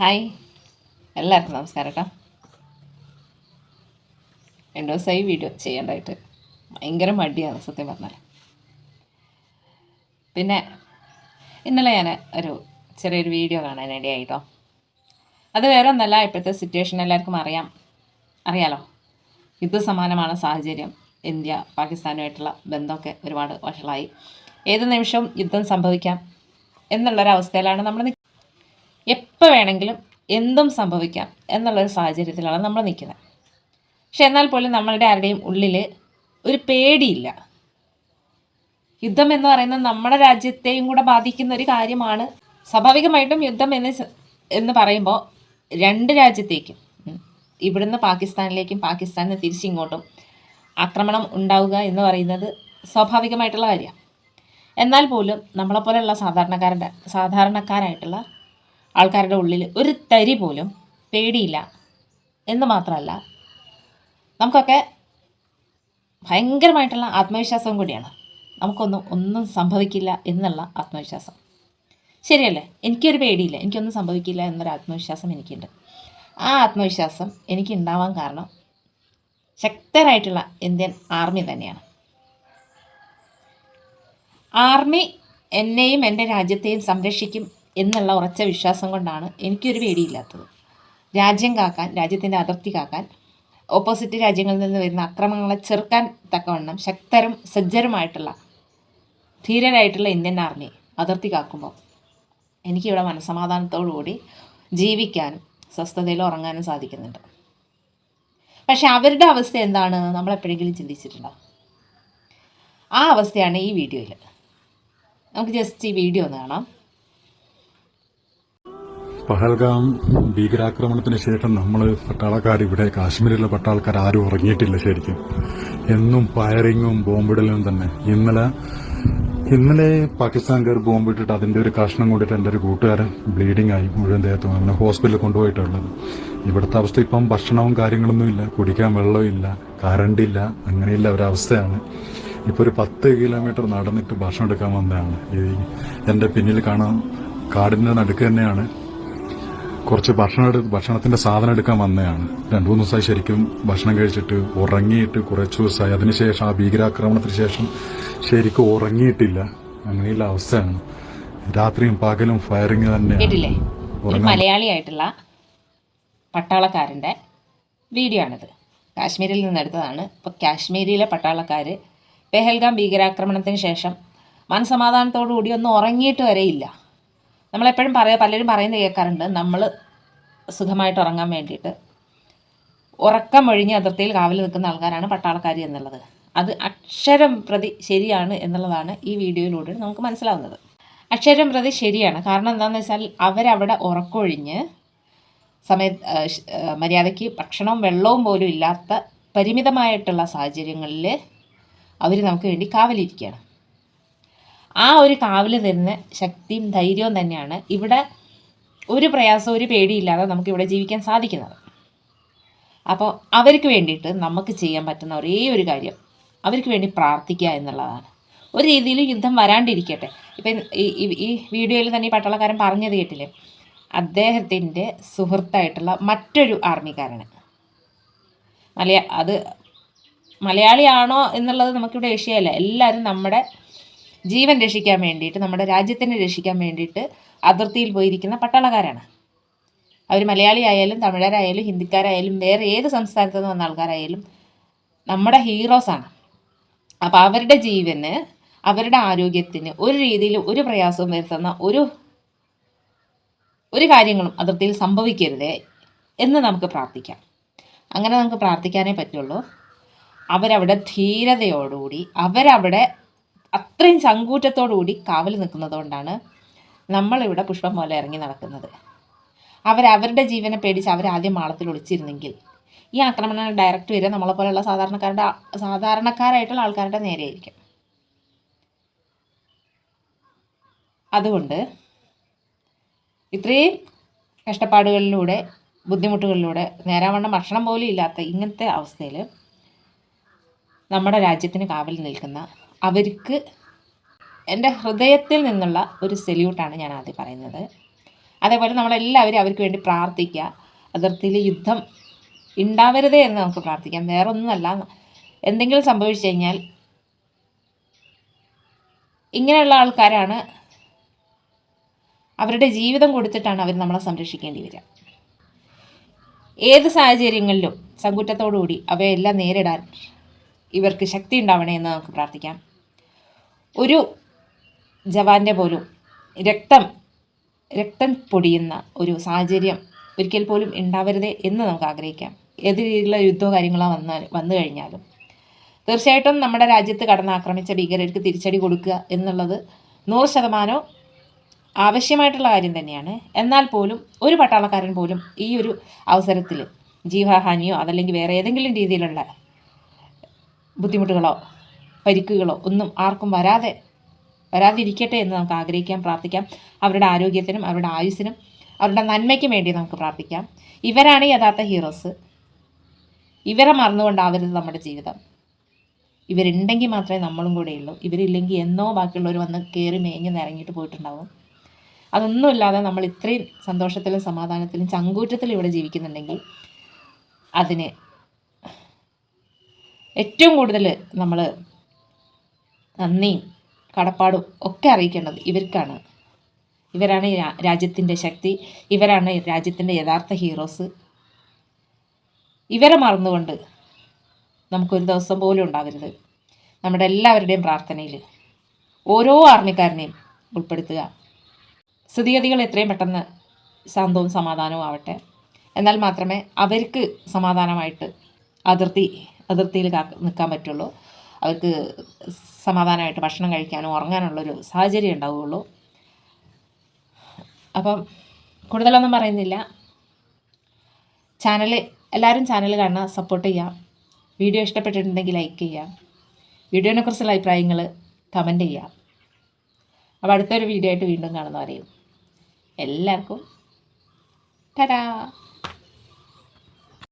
Hi. എല്ലാവർക്കും നമസ്കാരം കേട്ടോ രണ്ട് ദിവസമായി വീഡിയോ ചെയ്യേണ്ടതായിട്ട്. ഭയങ്കര മടിയാണ് സത്യം പറഞ്ഞാൽ പിന്നെ ഇന്നലെ ഞാൻ ഒരു ചെറിയൊരു വീഡിയോ കാണാൻ ഇടയായിട്ടോ അത് വേറെ ഒന്നല്ല ഇപ്പോഴത്തെ സിറ്റുവേഷൻ എല്ലാവർക്കും അറിയാം. അറിയാലോ? യുദ്ധ സമാനമാണ് സാഹചര്യം. ഇന്ത്യ പാകിസ്ഥാനുമായിട്ടുള്ള ബന്ധമൊക്കെ ഒരുപാട് വഷളായി. ഏത് നിമിഷവും യുദ്ധം സംഭവിക്കാം. എന്നുള്ളൊരവസ്ഥയിലാണ് നമ്മൾ എപ്പോൾ വേണമെങ്കിലും എന്തും സംഭവിക്കാം എന്നുള്ളൊരു സാഹചര്യത്തിലാണ് നമ്മൾ നിൽക്കുന്നത്. പക്ഷെ എന്നാൽ പോലും നമ്മളുടെ ആരുടെയും ഉള്ളിൽ ഒരു പേടിയില്ല. യുദ്ധം എന്ന് പറയുന്നത് നമ്മുടെ രാജ്യത്തെയും കൂടെ ബാധിക്കുന്ന ഒരു കാര്യമാണ്. സ്വാഭാവികമായിട്ടും യുദ്ധം എന്ന് എന്ന് പറയുമ്പോൾ രണ്ട് രാജ്യത്തേക്കും ഇവിടുന്ന് പാകിസ്ഥാനിലേക്കും പാകിസ്ഥാനിൽ നിന്ന് തിരിച്ചിങ്ങോട്ടും ആക്രമണം ഉണ്ടാവുക എന്ന് പറയുന്നത് സ്വാഭാവികമായിട്ടുള്ള കാര്യമാണ്. എന്നാൽ പോലും നമ്മളെപ്പോലെയുള്ള സാധാരണക്കാരുടെ സാധാരണക്കാരായിട്ടുള്ള ആൾക്കാരുടെ ഉള്ളിൽ ഒരു തരി പോലും പേടിയില്ല. എന്ന് മാത്രമല്ല നമുക്കൊക്കെ ഭയങ്കരമായിട്ടുള്ള ആത്മവിശ്വാസവും കൂടിയാണ്. നമുക്കൊന്നും ഒന്നും സംഭവിക്കില്ല എന്നുള്ള ആത്മവിശ്വാസം. ശരിയല്ലേ? എനിക്കൊരു പേടിയില്ല. എനിക്കൊന്നും സംഭവിക്കില്ല എന്നൊരു ആത്മവിശ്വാസം എനിക്കുണ്ട്. ആ ആത്മവിശ്വാസം എനിക്ക് ഉണ്ടാവാൻ കാരണം ശക്തരായിട്ടുള്ള ഇന്ത്യൻ ആർമി തന്നെയാണ്. ആർമി എന്നെയും എന്റെ രാജ്യത്തെയും സംരക്ഷിക്കും എന്നുള്ള ഉറച്ച വിശ്വാസം കൊണ്ടാണ് എനിക്കൊരു പേടിയില്ലാത്തത്. രാജ്യം കാക്കാൻ രാജ്യത്തിന്റെ അതിർത്തി കാക്കാൻ ഓപ്പോസിറ്റ് രാജ്യങ്ങളിൽ നിന്ന് വരുന്ന അക്രമങ്ങളെ ചെറുക്കാൻ തക്കവണ്ണം ശക്തരും സജ്ജരുമായിട്ടുള്ള ധീരരായിട്ടുള്ള ഇന്ത്യൻ ആർമി അതിർത്തി കാക്കുമ്പോൾ എനിക്കിവിടെ മനസമാധാനത്തോടുകൂടി ജീവിക്കാനും സ്വസ്ഥതയിൽ ഉറങ്ങാനും സാധിക്കുന്നുണ്ട്. പക്ഷെ അവരുടെ അവസ്ഥ എന്താണ്? നമ്മൾ എപ്പോഴെങ്കിലും ചിന്തിച്ചിട്ടുണ്ടോ? ആ അവസ്ഥയാണ് ഈ വീഡിയോയിൽ. നമുക്ക് ജസ്റ്റ് ഈ വീഡിയോ ഒന്ന് കാണാം. പഹൽഗാം ഭീകരാക്രമണത്തിന് ശേഷം നമ്മൾ പട്ടാളക്കാർ ഇവിടെ കാശ്മീരിലെ പട്ടാളക്കാർ ആരും ഉറങ്ങിയിട്ടില്ല ശരിക്കും. എന്നും ഫയറിങ്ങും ബോംബിടലും തന്നെ. ഇന്നലെ ഇന്നലെ പാകിസ്ഥാൻകാർ ബോംബിട്ടിട്ട് അതിന്റെ ഒരു കഷ്ണം കൊണ്ടിട്ട് എന്റെ ഒരു കൂട്ടുകാരൻ ബ്ലീഡിംഗ് ആയി മുഴുവൻ ദേഹത്തും. അങ്ങനെ ഹോസ്പിറ്റലിൽ കൊണ്ടുപോയിട്ടുള്ളത്. ഇവിടുത്തെ അവസ്ഥ ഇപ്പം ഭക്ഷണവും കാര്യങ്ങളൊന്നും ഇല്ല. കുടിക്കാൻ വെള്ളമില്ല കറണ്ട് ഇല്ല. അങ്ങനെയുള്ള ഒരവസ്ഥയാണ് ഇപ്പോൾ ഒരു പത്ത് കിലോമീറ്റർ നടന്നിട്ട് ഭക്ഷണം എടുക്കാൻ വന്നതാണ്. ഈ എന്റെ പിന്നിൽ കാണാൻ കാടിന്റെ നടുക്ക് തന്നെയാണ്. കുറച്ച് ഭക്ഷണം ഭക്ഷണത്തിന്റെ സാധനം എടുക്കാൻ വന്നതാണ്. രണ്ടു മൂന്ന് ദിവസമായി ശരിക്കും ഭക്ഷണം കഴിച്ചിട്ട് ഉറങ്ങിയിട്ട് കുറച്ച് ദിവസമായി. അതിനുശേഷം ആ ഭീകരാക്രമണത്തിന് ശേഷം ശരിക്കും ഉറങ്ങിയിട്ടില്ല. അങ്ങനെയുള്ള അവസ്ഥയാണ്. രാത്രിയും പകലും ഫയറിങ് തന്നെ മലയാളിയായിട്ടുള്ള പട്ടാളക്കാരന്റെ വീഡിയോ ആണിത് കാശ്മീരിൽ നിന്നെടുത്തതാണ് ഇപ്പോൾ കാശ്മീരിലെ പട്ടാളക്കാർ പെഹൽഗാം ഭീകരാക്രമണത്തിന് ശേഷം മനസമാധാനത്തോടു കൂടി ഒന്നും ഉറങ്ങിയിട്ട് വരെയില്ല. നമ്മളെപ്പോഴും പറയാ പലരും പറയുന്നത് കേൾക്കാറുണ്ട് നമ്മൾ സുഖമായിട്ട് ഉറങ്ങാൻ വേണ്ടിയിട്ട്. ഉറക്കം ഒഴിഞ്ഞ് അതിർത്തിയിൽ കാവൽ നിൽക്കുന്ന ആൾക്കാരാണ് പട്ടാളക്കാർ എന്നുള്ളത്. അത് അക്ഷരം പ്രതി ശരിയാണ് എന്നുള്ളതാണ് ഈ വീഡിയോയിലൂടെ നമുക്ക് മനസ്സിലാവുന്നത്. അക്ഷരം പ്രതി ശരിയാണ്. കാരണം എന്താണെന്ന് വെച്ചാൽ അവരവിടെ ഉറക്കൊഴിഞ്ഞ് സമയ മര്യാദയ്ക്ക് ഭക്ഷണവും വെള്ളവും പോലും ഇല്ലാത്ത പരിമിതമായിട്ടുള്ള സാഹചര്യങ്ങളിൽ അവർ നമുക്ക് വേണ്ടി കാവലിരിക്കുകയാണ്. ആ ഒരു കാവൽ തരുന്ന ശക്തിയും ധൈര്യവും തന്നെയാണ് ഇവിടെ ഒരു പ്രയാസവും ഒരു പേടിയില്ലാതെ നമുക്ക് ഇവിടെ ജീവിക്കാൻ സാധിക്കുന്നത്. അപ്പോൾ അവർക്ക് വേണ്ടിയിട്ട് നമുക്ക് ചെയ്യാൻ പറ്റുന്ന ഒരേ ഒരു കാര്യം അവർക്ക് വേണ്ടി പ്രാർത്ഥിക്കുക എന്നുള്ളതാണ്. ഒരു രീതിയിൽ യുദ്ധം വരാണ്ടിരിക്കട്ടെ. ഇപ്പം ഈ വീഡിയോയിൽ തന്നെ ഈ പട്ടാളക്കാരൻ പറഞ്ഞത് കേട്ടില്ലേ? അദ്ദേഹത്തിന്റെ സുഹൃത്തായിട്ടുള്ള മറ്റൊരു ആർമിക്കാരന്. മലയാ അത് മലയാളിയാണോ എന്നുള്ളത് നമുക്കിവിടെ വിഷയമല്ല. എല്ലാവരും നമ്മുടെ ജീവൻ രക്ഷിക്കാൻ വേണ്ടിയിട്ട് നമ്മുടെ രാജ്യത്തിനെ രക്ഷിക്കാൻ വേണ്ടിയിട്ട് അതിർത്തിയിൽ പോയിരിക്കുന്ന പട്ടാളക്കാരാണ്. അവർ മലയാളി ആയാലും തമിഴരായാലും ഹിന്ദിക്കാരായാലും വേറെ ഏത് സംസ്ഥാനത്തു നിന്ന് വന്ന ആൾക്കാരായാലും നമ്മുടെ ഹീറോസാണ് അപ്പോൾ അവരുടെ ജീവന് അവരുടെ ആരോഗ്യത്തിന് ഒരു രീതിയിൽ ഒരു പ്രയാസവും വരുത്തുന്ന ഒരു ഒരു കാര്യങ്ങളും അതിർത്തിയിൽ സംഭവിക്കരുതേ എന്ന് നമുക്ക് പ്രാർത്ഥിക്കാം. അങ്ങനെ നമുക്ക് പ്രാർത്ഥിക്കാനേ പറ്റുള്ളൂ. അവരവിടെ ധീരതയോടുകൂടി അവരവിടെ അത്രയും ചങ്കൂറ്റത്തോടുകൂടി കാവൽ നിൽക്കുന്നതുകൊണ്ടാണ് നമ്മളിവിടെ പുഷ്പം പോലെ ഇറങ്ങി നടക്കുന്നത്. അവരവരുടെ ജീവനെ പേടിച്ച് അവരാദ്യം മാളത്തിൽ ഒളിച്ചിരുന്നെങ്കിൽ ഈ ആക്രമണങ്ങൾ ഡയറക്റ്റ് വരിക നമ്മളെ പോലെയുള്ള സാധാരണക്കാരുടെ സാധാരണക്കാരായിട്ടുള്ള ആൾക്കാരുടെ നേരെയായിരിക്കും. അതുകൊണ്ട് ഇത്രയും കഷ്ടപ്പാടുകളിലൂടെ ബുദ്ധിമുട്ടുകളിലൂടെ നേരാവണ്ണം ഭക്ഷണം പോലും ഇല്ലാത്ത ഇങ്ങനത്തെ അവസ്ഥയിൽ നമ്മുടെ രാജ്യത്തിന് കാവൽ നിൽക്കുന്ന അവർക്ക് എന്റെ ഹൃദയത്തിൽ നിന്നുള്ള ഒരു സെല്യൂട്ടാണ് ഞാൻ ആദ്യം പറയുന്നത്. അതേപോലെ നമ്മളെല്ലാവരും അവർക്ക് വേണ്ടി പ്രാർത്ഥിക്കുക. അതിർത്തിയിൽ യുദ്ധം ഉണ്ടാവരുതേ എന്ന് നമുക്ക് പ്രാർത്ഥിക്കാം. വേറെ ഒന്നുമല്ല എന്തെങ്കിലും സംഭവിച്ചു കഴിഞ്ഞാൽ ഇങ്ങനെയുള്ള ആൾക്കാരാണ് അവരുടെ ജീവിതം കൊടുത്തിട്ടാണ് അവർ നമ്മളെ സംരക്ഷിക്കേണ്ടി വരിക. ഏത് സാഹചര്യങ്ങളിലും സങ്കുറ്റത്തോടുകൂടി അവയെല്ലാം നേരിടാൻ ഇവർക്ക് ശക്തി ഉണ്ടാവണേ എന്ന് നമുക്ക് പ്രാർത്ഥിക്കാം. ഒരു ജവാന്റെ പോലും രക്തം രക്തം പൊടിയുന്ന ഒരു സാഹചര്യം ഒരിക്കൽ പോലും ഉണ്ടാവരുതേ എന്ന് നമുക്ക് ആഗ്രഹിക്കാം. ഏത് രീതിയിലുള്ള യുദ്ധമോ കാര്യങ്ങളോ വന്നാൽ വന്നു കഴിഞ്ഞാലും. തീർച്ചയായിട്ടും നമ്മുടെ രാജ്യത്ത് കടന്നാക്രമിച്ച ഭീകരർക്ക് തിരിച്ചടി കൊടുക്കുക എന്നുള്ളത് നൂറ് ശതമാനവും ആവശ്യമായിട്ടുള്ള കാര്യം തന്നെയാണ്. എന്നാൽ പോലും ഒരു പട്ടാളക്കാരൻ പോലും ഈ ഒരു അവസരത്തിൽ ജീവഹാനിയോ അതല്ലെങ്കിൽ വേറെ ഏതെങ്കിലും രീതിയിലുള്ള ബുദ്ധിമുട്ടുകളോ പരിക്കുകളോ ഒന്നും ആർക്കും വരാതെ വരാതിരിക്കട്ടെ എന്ന് നമുക്ക് ആഗ്രഹിക്കാം പ്രാർത്ഥിക്കാം. അവരുടെ ആരോഗ്യത്തിനും അവരുടെ ആയുസ്സിനും അവരുടെ നന്മയ്ക്കും വേണ്ടി നമുക്ക് പ്രാർത്ഥിക്കാം. ഇവരാണ് യഥാർത്ഥ ഹീറോസ്. ഇവരെ മറന്നുകൊണ്ടാവരുത് നമ്മുടെ ജീവിതം. ഇവരുണ്ടെങ്കിൽ മാത്രമേ നമ്മളും കൂടെ ഉള്ളൂ. ഇവരില്ലെങ്കിൽ എന്നോ ബാക്കിയുള്ളവർ വന്ന് കയറി മേഞ്ഞ് നിറങ്ങിയിട്ട് പോയിട്ടുണ്ടാവും. അതൊന്നുമില്ലാതെ നമ്മൾ ഇത്രയും സന്തോഷത്തിലും സമാധാനത്തിലും ചങ്കൂറ്റത്തിലും ഇവിടെ ജീവിക്കുന്നുണ്ടെങ്കിൽ അതിന് ഏറ്റവും കൂടുതൽ നമ്മൾ നന്ദിയും കടപ്പാടും ഒക്കെ അറിയിക്കേണ്ടത് ഇവർക്കാണ്. ഇവരാണ് രാജ്യത്തിന്റെ ശക്തി ഇവരാണ് രാജ്യത്തിന്റെ യഥാർത്ഥ ഹീറോസ്. ഇവരെ മറന്നുകൊണ്ട് നമുക്കൊരു ദിവസം പോലും ഉണ്ടാവരുത്. നമ്മുടെ എല്ലാവരുടെയും പ്രാർത്ഥനയിൽ ഓരോ ആർമിക്കാരനെയും ഉൾപ്പെടുത്തുക. സ്ഥിതിഗതികൾ എത്രയും പെട്ടെന്ന് ശാന്തവും സമാധാനവും ആവട്ടെ. എന്നാൽ മാത്രമേ അവർക്ക് സമാധാനമായിട്ട് അതിർത്തി അതിർത്തിയിൽ കാ- നിൽക്കാൻ പറ്റുള്ളൂ. അവർക്ക് സമാധാനമായിട്ട് ഭക്ഷണം കഴിക്കാനും ഉറങ്ങാനുള്ളൊരു സാഹചര്യം ഉണ്ടാവുകയുള്ളൂ. അപ്പം കൂടുതലൊന്നും പറയുന്നില്ല. ചാനൽ എല്ലാവരും ചാനൽ കാണുക സപ്പോർട്ട് ചെയ്യാം വീഡിയോ ഇഷ്ടപ്പെട്ടിട്ടുണ്ടെങ്കിൽ ലൈക്ക് ചെയ്യാം വീഡിയോനെക്കുറിച്ചുള്ള അഭിപ്രായങ്ങൾ കമന്റ് ചെയ്യാം അപ്പോൾ അടുത്തൊരു വീഡിയോ ആയിട്ട് വീണ്ടും കാണുന്നവരെയും എല്ലാവർക്കും ടാറ്റാ!